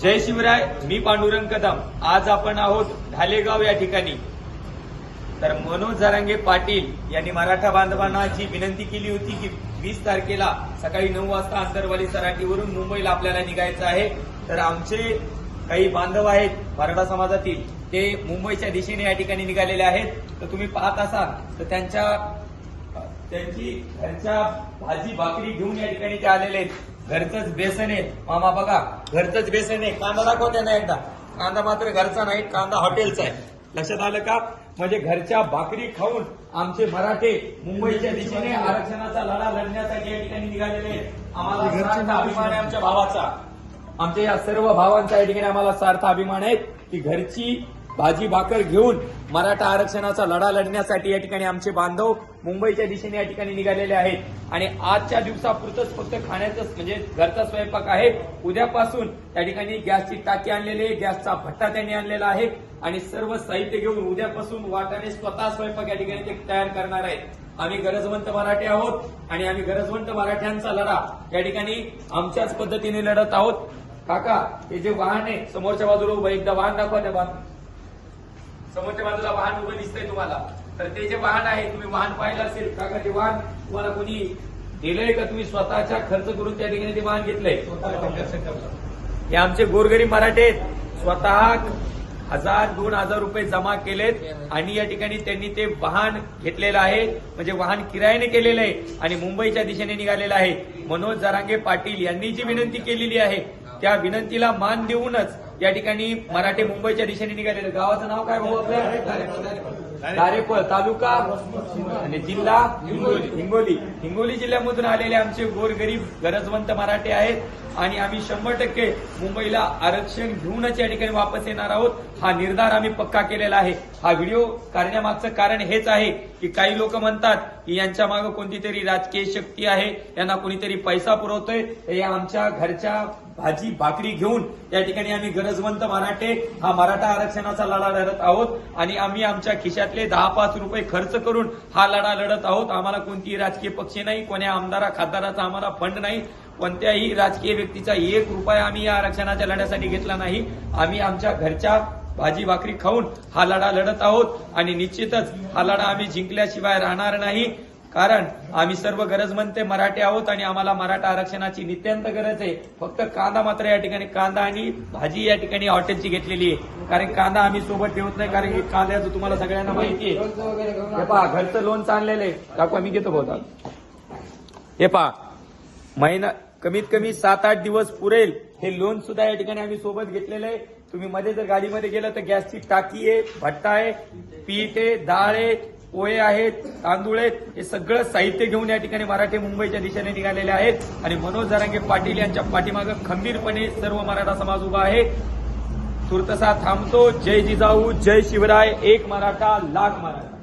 जय शिवराय मी पांडुरंग कदम. आज आपण आहोत ढालेगाव या ठिकाणी. तर मनोज जरांगे पाटील यांनी मराठा बांधवांना जी विनंती केली होती की वीस तारखेला सकाळी नऊ वाजता आंतरवाली सराटीवरून मुंबईला आपल्याला निघायचं आहे. तर आमचे काही बांधव आहेत मराठा समाजातील ते मुंबईच्या दिशेने या ठिकाणी निघालेले आहेत. तर तुम्ही पाहत असाल तर त्यांच्या त्यांची घरच्या भाजी भाकरी घेऊन या ठिकाणी ते आलेले आहेत. घरचंच बेसन आहे. मामा बघा घरचंच बेसन आहे. कांदा दाखव त्यांना एकदा. कांदा मात्र घरचा नाही कांदा हॉटेलचा आहे. लक्षात आलं का? म्हणजे घरच्या भाकरी खाऊन आमचे मराठे मुंबईच्या दिशेने आरक्षणाचा लढा लढण्यासाठी या ठिकाणी निघालेले आहेत. आम्हाला सार्थ अभिमान आहे आमच्या भावाचा. आमच्या या सर्व भावांचा या ठिकाणी आम्हाला सार्थ अभिमान आहे की घरची भाजी भाकर घेऊन मराठा आरक्षणाचा लढा लढण्यासाठी या ठिकाणी आमचे बांधव मुंबईच्या दिशेने या ठिकाणी निघालेले आहेत. आणि आजच्या दिवसापुरतच फक्त खाण्याचं म्हणजे घरचा स्वयंपाक आहे. उद्यापासून त्या ठिकाणी गॅसची टाकी आणलेली आहे. गॅसचा भट्टा त्यांनी आणलेला आहे. आणि सर्व साहित्य घेऊन उद्यापासून वाटाने स्वतः स्वयंपाक या ठिकाणी ते तयार करणार आहेत. आम्ही गरजवंत मराठी आहोत. आणि आम्ही गरजवंत मराठ्यांचा लढा या ठिकाणी आमच्याच पद्धतीने लढत आहोत. काका हे जे वाहन आहे समोरच्या बाजूला उभं एकदा वाहन दाखवा त्या वाहन समोरच्या बाजूला वाहन उभं दिसतंय तुम्हाला. तर ते जे वाहन आहे तुम्ही वाहन पाहिलं असेल काका ते वाहन तुम्हाला कोणी दिलंय का? तुम्ही स्वतःच्या खर्च करून त्या ठिकाणी ते वाहन घेतलंय? हे आमचे गोरगरीब मराठे आहेत. स्वतः हजार दोन हजार रुपये जमा केलेत आणि या ठिकाणी त्यांनी ते वाहन घेतलेलं आहे. म्हणजे वाहन किरायाने केलेलं आहे आणि मुंबईच्या दिशेने निघालेलं आहे. मनोज जरांगे पाटील यांनी जी विनंती केलेली आहे त्या विनंतीला मान देऊनच या ठिकाणी मराठे मुंबईच्या दिशेने निघालेलं. गावाचं नाव काय भाऊ आपल्या दारेपळ तालुका आणि जिल्हा हिंगोली. हिंगोली. हिंगोली जिल्ह्यामधून आलेले आमचे गोरगरीब गरजवंत मराठे आहेत. आणि आम्ही शंभर टक्के मुंबईला आरक्षण घेऊनच या ठिकाणी वापस येणार आहोत. हा निर्धार आम्ही पक्का केलेला आहे. हा व्हिडिओ करण्यामागचं कारण हेच आहे की काही लोक म्हणतात की यांच्या मागे कोणती तरी राजकीय शक्ती आहे यांना कोणीतरी पैसा पुरवतोय. हे आमच्या घरच्या भाजी भाकरी घेऊन या ठिकाणी आम्ही गरजवंत मराठे हा मराठा आरक्षणाचा लढा लढत आहोत. आणि आम्ही आमच्या खिशातले दहा पाच रुपये खर्च करून हा लढा लढत आहोत. आम्हाला कोणतीही राजकीय पक्ष नाही कोण्या आमदारा खासदाराचा आम्हाला फंड नाही. कोणत्याही राजकीय व्यक्तीचा एक रुपया आम्ही या आरक्षणाच्या लढ्यासाठी घेतला नाही. आम्ही आमच्या घरच्या भाजी भाकरी खाऊन हा लढा लढत आहोत आणि निश्चितच हा लढा आम्ही जिंकल्याशिवाय राहणार नाही. कारण आम्ही सर्व गरजमंत मराठी आहोत आणि आम्हाला मराठा आरक्षणाची नित्यंत गरज आहे. फक्त कांदा मात्र या ठिकाणी कांदा आणि भाजी या ठिकाणी हॉटेलची घेतलेली आहे. कारण कांदा आम्ही सोबत ठेवत नाही कारण की कांद्याचं तुम्हाला सगळ्यांना माहिती आहे. हे पहा घरचं लोन चाललेलं आहे. दाखवा मी घेतो बहुधा हे पहा महिना कमीत कमी सात आठ दिवस पुरेल. हे लोन सुद्धा या ठिकाणी आम्ही सोबत घेतलेलं आहे. तुम्ही मध्ये जर गाडीमध्ये गेलं तर गॅसची टाकी आहे भट्टा आहे पीठ आहे डाळ आहे पोहे आहेत तांदूळ आहेत. हे सगळं साहित्य घेऊन या ठिकाणी मराठी मुंबईच्या दिशेने निघालेले आहेत. आणि मनोज जरांगे पाटील यांच्या पाठीमागं खंबीरपणे सर्व मराठा समाज उभा आहे. तुर्तसा थांबतो. जय जिजाऊ जय शिवराय. एक मराठा लाख मराठा.